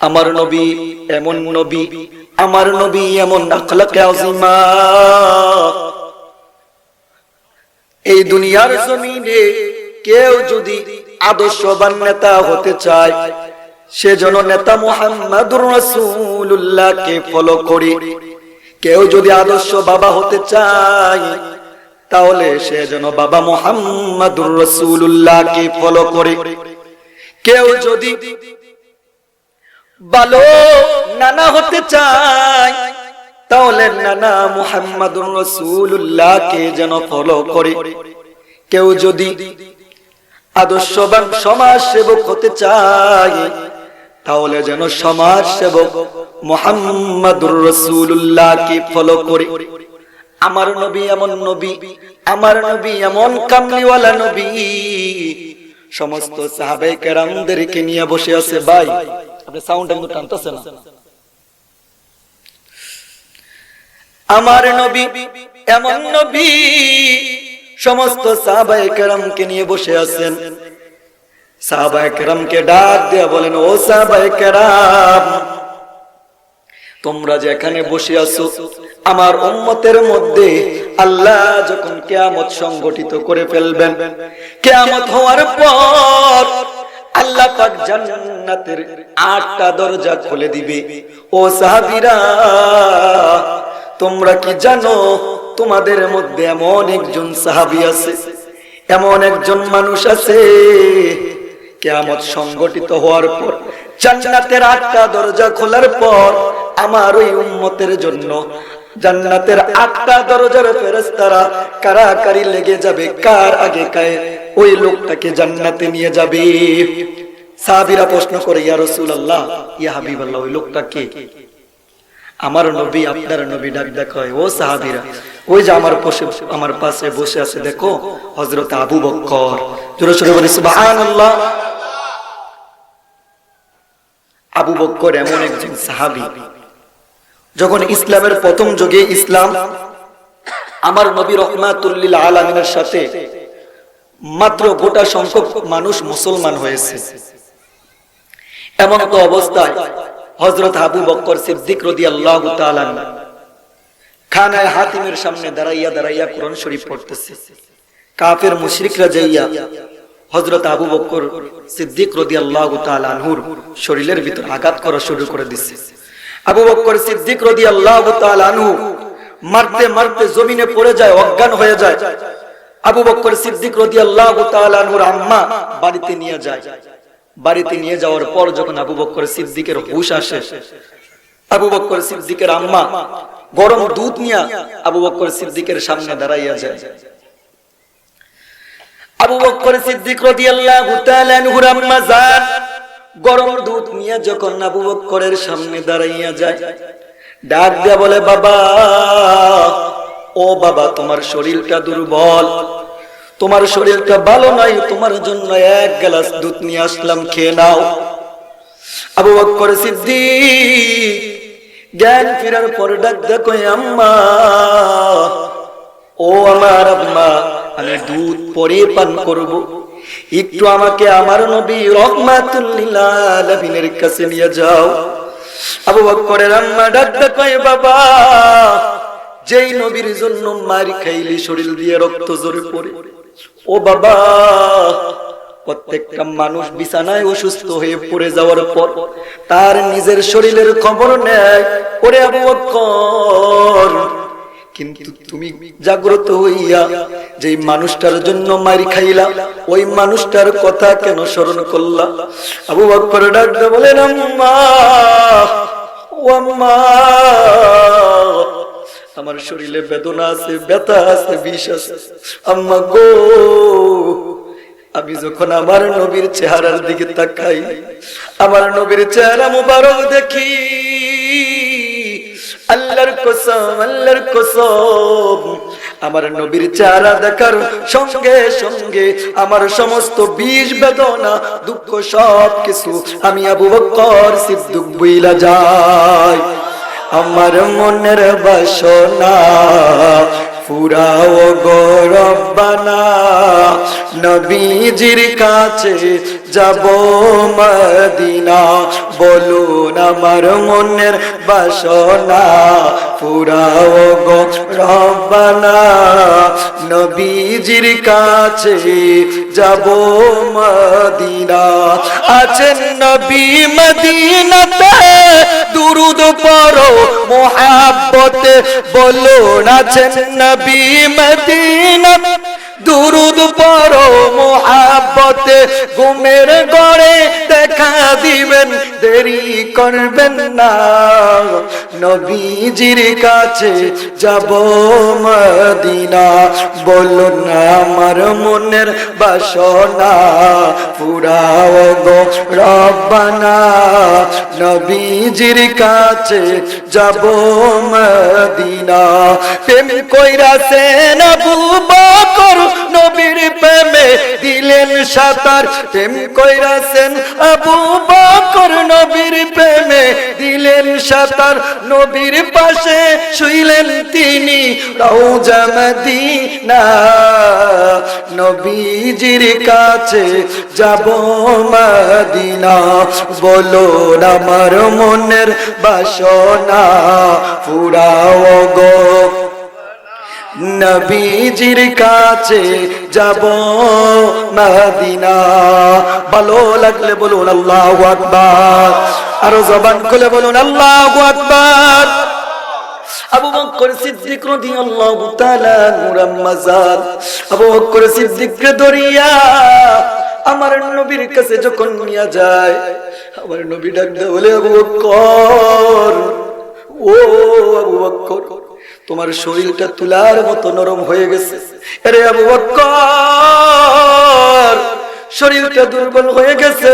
আমার নবী এমন নবী, আমার নবী এমন এই দুনিয়ার জমিনে কেউ যদি আদর্শবান নেতা হতে চায় সেজন্য নেতা মোহাম্মদুর রাসূলুল্লাহকে ফলো করি। কেউ যদি আদর্শ বাবা হতে চায়, তাহলে সে যেন বাবা মোহাম্মদুর রাসূলুল্লাহকে ফলো করে। কেউ যদি ভালো নানা হতে চায় তাহলে নানা মুহাম্মাদুর রাসূলুল্লাহকে যেন ফলো করে। কেউ যদি আদর্শবান সমাজ সেবক হতে চায়, তাহলে যেন সমাজ সেবক ফলো করে। আমার নবী এমন নবী, আমার নবী এমন কামলিওয়ালা নবী সমস্ত সাহাবায়ে কেরামদেরকে নিয়ে বসে আছে ভাই। আপনি সাউন্ড কিন্তু টানতেছেন আমার নবী এমন নবী। সমস্ত কেরামকে নিয়ে বসে আছেন। কেরামকে ডাক দেয়া বলেন ও কেরাম তোমরা যেখানে বসে আছো, আমার উম্মতের মধ্যে আল্লাহ যখন কেয়ামত সংগঠিত করে ফেলবেন, কেয়ামত হওয়ার পর আল্লাহ পাক জান্নাতের আটটা দরজা খুলে দিবে। ও সাহাবীরা, তোমরা কি জানো তোমাদের মধ্যে এমন একজন সাহাবী আছে, এমন একজন মানুষ আছে, কেয়ামত সংগঠিত হওয়ার পর, জান্নাতের আটটা দরজা খোলার পর আমার ওই উম্মতের জন্য জান্নাতের আটটা দরজার ফেরেশতারা কারাকারি লেগে যাবে। কার আগে কায় ওই লোকটাকে জান্নাতে নিয়ে যাবে? প্রশ্ন করে, ইয়া রাসূলুল্লাহ, ইয়া হাবিবাল্লাহ, ওই লোকটা কে? আমার নবী, আপনার নবী ডাক ও সাহাবীরা, ওই যে আমার পাশে আমার পাশে বসে আছে, দেখো, হযরত আবু বক্কর। জোরে সোরে সুবহানাল্লাহ। আবু বকর এমন একজন সাহাবী যখন ইসলামের প্রথম যুগে ইসলাম আমার নবী রহমাতুল্লিল আলমিনের সাথে মাত্র গোটা সংখ্যক মানুষ মুসলমান হয়েছে। এমন তো অবস্থায় হজরত আবু বক্কর সিদ্দিক রদি আল্লাহ খানায় হাতিমের সামনে দাঁড়াইয়া দাঁড়াইয়া কোরআন শরীফ পড়তেছে। কাফের মুশরিকরা যাইয়া হজরত আবু বক্কর সিদ্দিক রদি আল্লাহ শরীরের ভিতর আঘাত করা শুরু করে দিচ্ছে আবু বক্কর সিদ্দিক রদি আল্লাহ আনহু মারতে মারতে জমিনে পড়ে যায়, অজ্ঞান হয়ে যায়। আবু বক্কর সিদ্দিক রদি আল্লাহ আনহুর আম্মা বাড়িতে নিয়ে যায়। বাড়িতে নিয়ে যাওয়ার পর যখন আবু বক্কর সিদ্দিকের হুশ আসে, আবু বক্কর সিদ্দিকের আম্মা গরম দুধ নিয়ে আবু বক্কর সিদ্দিকের সামনে দাঁড়াইয়া যায়। আবু বক্কর সিদ্দিক তাআলা আনহুর আম্মা জান গরম দুধ নিয়ে যখন আবু বক্করের সামনে দাঁড়াইয়া যায়, ডাক দিয়া বলে, বাবা, ও বাবা, তোমার শরীরটা দুর্বল। তোমার শরীরটা ভালো নাই, তোমার জন্য এক গ্লাস দুধ নিয়ে আসলাম, খেয়ে নাও। আবু বক্কর সিদ্দিক জ্ঞান ফেরার পর ডাক দেখো আম্মা, ও আমার আম্মা, আমি দুধ পরে পান করব। একটু আমাকে আমার নবী রহমাতুল্লিল আলামিনের কাছে নিয়ে যাও। আবু বকরের আম্মা ডাক দেখো বাবা, যেই নবীর জন্য মার খাইলি শরীর দিয়ে রক্ত জোরে পড়ে। ও বাবা, প্রত্যেকটা মানুষ বিছানায় অসুস্থ হয়ে পড়ে যাওয়ার পর তার নিজের শরীরের খবর নেয়। ওরে আবু বকর কিন্তু তুমি জাগ্রত হইয়া যে মানুষটার জন্য মারি খাইলা ওই মানুষটার কথা কেন স্মরণ করলা? আবু বকর ডাকতে বলেন আম্মা ও আম্মা আমার শরীরে বেদনা আছে ব্যথা আছে বিষ আছে। আম্মা গো আমি যখন আমার নবীর চেহারার দিকে তাকাই আমার নবীর চেহারা মুবারক দেখি। আল্লাহর কসম আল্লাহর কসম। আমার নবীর চেহারা দেখার সঙ্গে সঙ্গে আমার সমস্ত বিষ বেদনা, দুঃখ সব কিছু আমি আবু বকর সিদ্দিক বইলা যাই। আমার মনের বাসনা ফুরাও গৌরব রব্বানা নবীজির কাছে যাব মদিনা। বলুন আমার মনের বাসনা পুরাও গো রব্বানা, নবীজির কাছে যাব মদিনা। আছেন নবী মদিনাতে, দুরুদ পড়ো মোহাব্বতে, বলো আছেন নবী মদিনা দুরুদ পড়ো মোহাব্বতে, ঘুমের গড়ে দেখা দিবেন দেরি করবেন না। নবীজির কাছে যাব মদিনা। বলুন আমার মনের বাসনা। পুরাও গো রব্বানা। নবীজির কাছে যাব মদিনা। প্রেম কইরাছেন আবু বকর নবীর প্রেমে দিলেন সাতার। প্রেম কইরাছেন আবু বকর নবীর প্রেমে দিলেন সাতার। নবীর পাশে শুইলেন তিনি রওজা মদিনা। নবীজির কাছে যাব মদিনা। বলো আমার মনের বাসনা পুরাও গো। নবীজির কাছে যাব মদিনা। ভালো লাগলে বলুন আল্লাহ আকবার। আরও জবান খুলে বলুন আল্লাহ আকবার। আমার নবীর কাছে যখন নিয়ে যায়, আমার নবী ডাক বলে ও আবু বকর তোমার শরীরটা তুলার মতো নরম হয়ে গেছে। আরে আবু বকর শরীরটা দুর্বল হয়ে গেছে।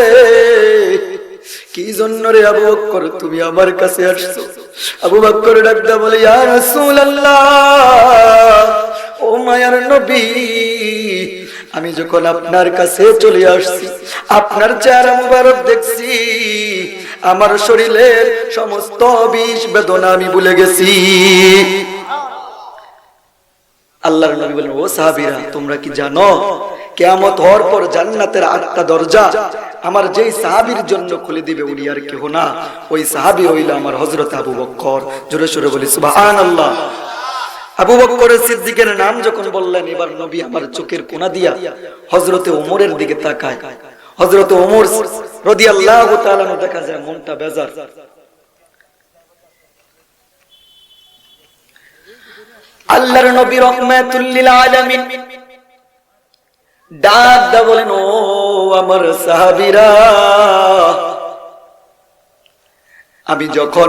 কি জন্য রে আবু বকর তুমি আমার কাছে আসছো? আবু বকর ডাকদা বলে, ইয়া রাসূলুল্লাহ, ও মায়ার নবী, আমি যখন আপনার কাছে চলে আসছি, আপনার চেহারা মুবারক দেখছি, আমার শরীরের সমস্ত বিষ বেদনা আমি ভুলে গেছি। আল্লাহর নবী বলেন, ও সাহাবীরা, তোমরা কি জানো? কেয়ামত হওয়ার পর জান্নাতের আটটা দরজা আমার যেই সাহাবীর জন্য খুলে দিবে উনি আর কেহ না। ওই সাহাবী হইল আমার হযরত আবু বকর জোরে সোরে বলি, সুবহানাল্লাহ। আবু বকরের সিদ্দিকের নাম যখন বললেন, এবার নবী আমার চোখের কোনা দিয়া হযরতে ওমরের দিকে তাকায়। হযরতে ওমর রাদিয়াল্লাহু তাআলা দেখা যায়, মনটা বেজার। আল্লাহর নবী রহমাতুল লিল আলামিন ডাক দা বলেন, ও আমার সাহাবীরা, আমি যখন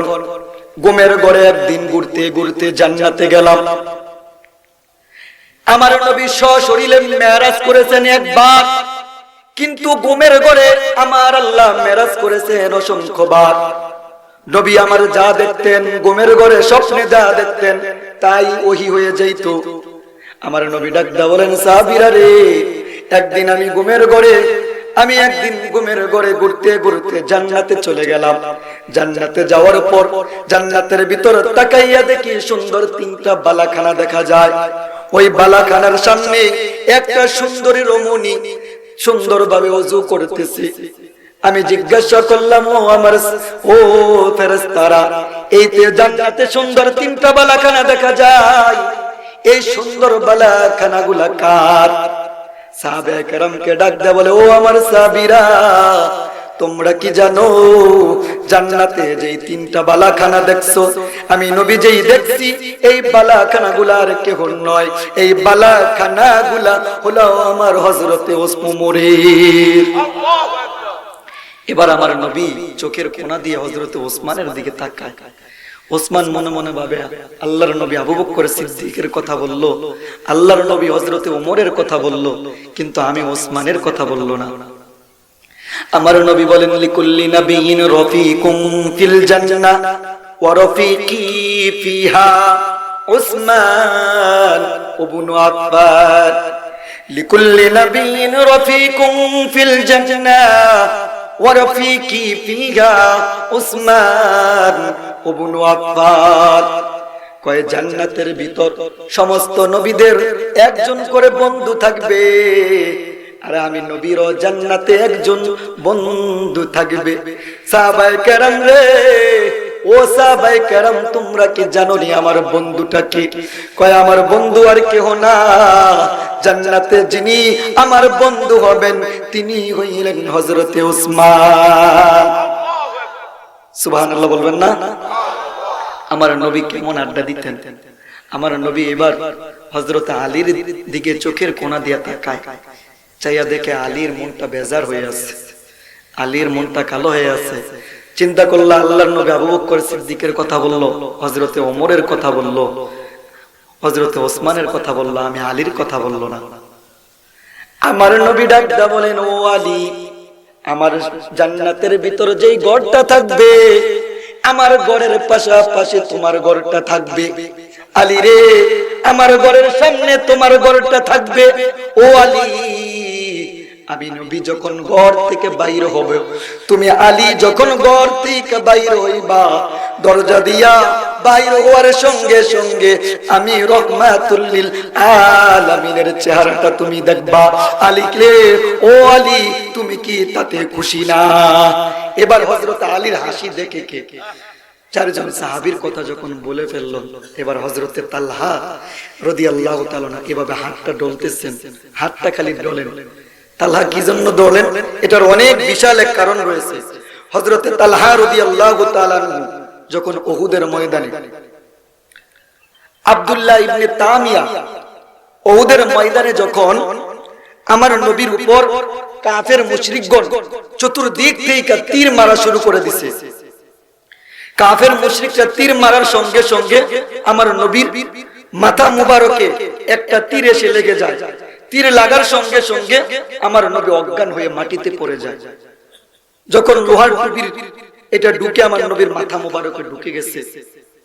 গুমের গড়ে একদিন ঘুরতে ঘুরতে জান্নাতে গেলাম, আমার নবী সশরীরে মেরাজ করেছেন একবার, কিন্তু গুমের গড়ে আমার আল্লাহ মেরাজ করেছেন অসংখ্যবার। নবী আমার যা দেখতেন গুমের ঘরে স্বপ্নে যা দেখতেন তাই ওহি হয়ে যাইত। আমার নবী ডাকদা বলেন, সাহাবীরা রে, একদিন আমি গুমের ঘরে, আমি একদিন ঘুমের ঘরে ঘুরতে ঘুরতে জান্নাতে চলে গেলাম। জান্নাতে যাওয়ার পর জান্নাতের ভিতর তাকাইয়া দেখি সুন্দর তিনটা বালাখানা দেখা যায়। ওই বালাখানার সামনে একটা সুন্দরী রমণী সুন্দরভাবে অজু করতেছে। আমি জিজ্ঞাসা করলাম, ও আমার ও ফেরেশতারা, এই জান্নাতে সুন্দর তিনটা বালাখানা দেখা যায়। এই সুন্দর বালাখানা গুলা কার? সাহাবে কেরামকে ডাক দেয় বলে, ও আমার সাবিরা তোমরা কি জানো, জান্নাতে যেই তিনটা বালাখানা দেখছ? আমি নবী যেই দেখছি, এই বালাখানা গুলার কেহ নয়। এই বালাখানা গুলা হলো আমার হজরতে ওসমুরের এবার আমার নবী চোখের কোনা দিয়ে হজরত ওসমানের দিকে তাকায়। ওসমান মনে মনে ভাবে, আল্লাহর নবী আবু বকর সিদ্দিকের কথা বলল, আল্লাহর নবী হজরতে ওমরের কথা বলল, কিন্তু আমি ওসমানের কথা বলল না। আমার নবী বলেন, লিকুল্লি নবীন রফিকুম ফিল জান্নাহ ওয়া রফিকি ফিহা উসমান ইবনে আফফান। লিকুল্লি নবীন রফিকুম ফিল জান্নাহ ওয়া فيها عثمان ابن عفان কয়, জান্নাতের ভিতর সমস্ত নবীদের একজন করে বন্ধু থাকবে, আর আমি নবীর জান্নাতে একজন বন্ধু থাকবে। সাবাই কেরাম রে ও সাহাবাই কেরাম, তোমরা কি জানো নি আমার বন্ধুটা কি? কয়, আমার বন্ধু আর কেহ না। জান্নাতে যিনি আমার বন্ধু হবেন, তিনি হইলেন হজরতে উসমান সুবহানাল্লাহ বলবেন না? আমার নবী কেমন আড্ডা দিতেন? আমার নবী এবার হজরত আলীর দিকে চোখের কোনা দিয়া তাকায়। চাইয়া দেখে আলীর মনটা বেজার হয়ে আছে। আলীর মনটা কালো হয়ে আছে। চিন্তা করল, আল্লাহর নবী আবু বকর সিদ্দিকের কথা বলল হজরতে ওমরের কথা বলল হজরতে ওসমানের কথা বলল, আমি আলীর কথা বলল না। আমার নবী ডাকদা বলেন, ও আলী, আমার জান্নাতের ভিতর যেই গড়টা থাকবে, আমার গড়ের পাশাপাশি তোমার গড়টা থাকবে। আলী রে, আমার গড়ের সামনে তোমার গড়টা থাকবে। ও আলী আমি নবী যখন ঘর থেকে বাইর হবে তুমি আলী যখন ঘর থেকে বাইর হইবা দরজা দিয়া বাইর হওয়ার সঙ্গে সঙ্গে আমি রহমাতুল্লিল আলামিনের চেহারাটা তুমি দেখবা। আলী রে ও আলী তুমি কি তাতে খুশি না? এবার হযরত আলীর হাসি দেখে কে? কে চারজন সাহাবীর কথা যখন বলে ফেলল এবার হজরতে তাল্হা রদি আল্লাহ এভাবে হাতটা ডলতেছেন। হাতটা খালি ডলেন। তালহা কি জন্য দৌড়লেন এটার অনেক বিশাল এক কারণ রয়েছে। হজরতে তালহা রদি আল্লাহ যখন ওহুদের ময়দানে আব্দুল্লাহ ইবনে তামিয়া ওহুদের ময়দানে যখন আমার নবীর উপর কাফের মুশরিকগণ চতুর্দিক থেকে তীর মারা শুরু করে দিছে। কাফের মুশরিকরা তীর মারার সঙ্গে সঙ্গে আমার নবীর মাথা মুবারকে একটা তীর এসে লেগে যায়। তীর লাগার সঙ্গে সঙ্গে আমার নবী অজ্ঞান হয়ে মাটিতে পড়ে যায়। যখন লোহার টুপির এটা ঢুকে আমার নবীর মাথা মোবারকে ঢুকে গেছে।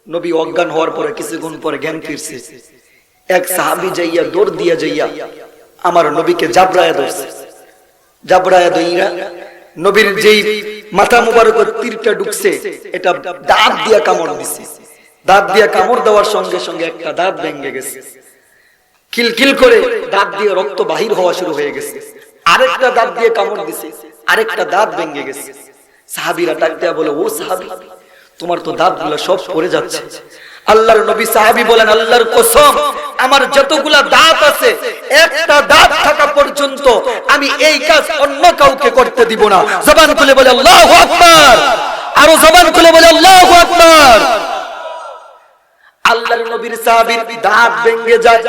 নবী অজ্ঞান হওয়ার পরে কিছুক্ষণ পরে জ্ঞান ফিরছে। এক সাহাবি যাইয়া দৌড় দিয়া যাইয়া আমার নবীকে জাবরায়া ধরছে। জাবরায়া দইরা নবীর যেই মাথা মোবারকের তীরটা ঢুকছে, এটা দাঁত দিয়া কামড় দিছে। দাঁত দিয়া কামড় দেওয়ার সঙ্গে সঙ্গে একটা দাঁত ভেঙে গেছে। খিলখিল করে দাঁত দিয়ে রক্ত বাহির হওয়া শুরু হয়ে গেছে। আরেকটা দাঁত দিয়ে কামড় দিছে, আরেকটা দাঁত ভেঙে গেছে। সাহাবিরা ডাক দেয়া বলে, ও সাহাবি, তোমার তো দাঁতগুলো সব পড়ে যাচ্ছে। আল্লাহর নবী সাহাবি বলেন, আল্লাহর কসম, আমার যতগুলা দাঁত আছে, একটা দাঁত থাকা পর্যন্ত আমি এই কাজ অন্য কাউকে করতে দিব না। জবান খুলে বলে, আল্লাহু আকবার! আরও জবান খুলে বলে, আল্লাহ আকবার! আল্লাহর নবীর সাহাবীর দাঁত ভেঙে যায়।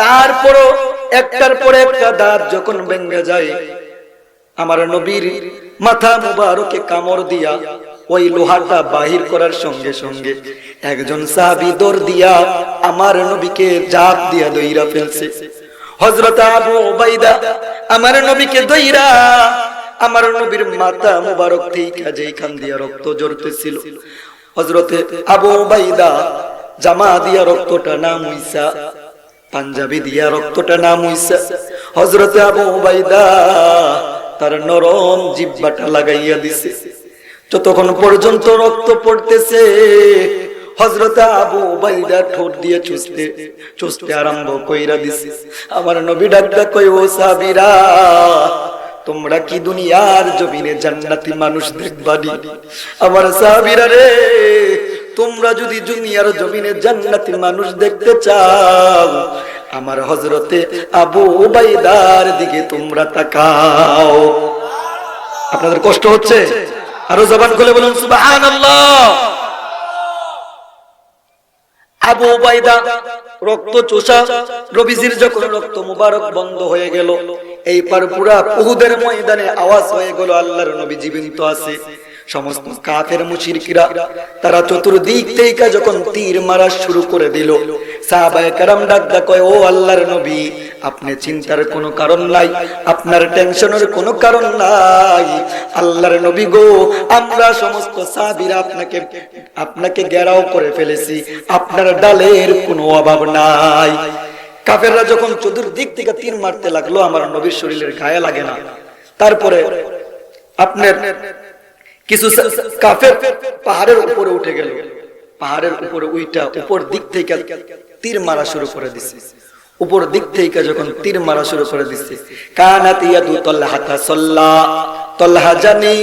তারপরও একটার পরে একটা দাঁত যখন ভেঙে যায়, আমার নবীর মাথা মুবারকে কামড় দিয়া ওই লোহাটা বাহির করার সঙ্গে সঙ্গে একজন সাহাবি দৌড় দিয়া আমার নবীকে জাপ দিয়া দইরা ফেলছে। হযরত আবু ওবাইদা আমার নবীকে দইরা আমার নবীর মাথা মুবারক থেকে যেইখান দিয়া রক্ত ঝরতেছিল। হযরতে আবু ওবাইদা জামা দিয়া রক্তটা না মুইসা পাঞ্জাবি দিয়া রক্তটা নাম মুইসা হজরতে আবু ওবাইদা তার নরম জিব্বাটা লাগাইয়া দিছে। যতক্ষণ পর্যন্ত রক্ত পড়তেছে হজরত আবু উবাইদা ঠোঁট দিয়ে চুষতে চুষতে আরম্ভ কইরা দিছে। আমার নবী ডাক্তার কই ও সাবিরা তোমরা কি দুনিয়ার জমিনে জান্নাতি মানুষ দেখবানি? আমার সাবিরা রে তোমরা যদি দুনিয়ার জমিনে জান্নাতি মানুষ দেখতে চাও, আমার হজরতে আবু উবাইদার দিকে তোমরা তাকাও। আপনাদের কষ্ট হচ্ছে? আরও জবান খুলে বলুন, সুবহানাল্লাহ। আবু উবাইদা রক্ত চোষা রবিজির যখন রক্ত মুবারক বন্ধ হয়ে গেল এই পার পুরা উহুদের ময়দানে আওয়াজ হয়ে গেল, আল্লাহর নবী জীবিত আছে সমস্ত কাফের মুশরিকরা তারা চতুর্দিক থেকে যখন তীর মারা শুরু করে দিল। সাহাবায়ে কারাম ডাক ডাক কয়, ও আল্লাহর নবী, আপনি চিন্তার কোনো কারণ নাই, আপনার টেনশনের কোনো কারণ নাই। আল্লাহর নবী গো, আমরা সমস্ত সাহাবীরা আপনাকে আপনাকে ঘেরাও করে ফেলেছি, আপনার ডালের কোনো অভাব নাই। কাফেররা যখন চতুর্দিক থেকে তীর মারতে লাগল, আমার নবীর শরীরের গায়ে লাগে না। তারপরে আপনার কিছু কাফের পাহাড়ের উপরে উঠে গেল। পাহাড়ের উপরে উইটা উপর দিক থেকে তীর মারা শুরু করে দিছে। উপর দিক থেকে যখন তীর মারা শুরু করে দিচ্ছে কানাতিয়া দু তল্লাহাতা সল্লা তল্লাহা জানি।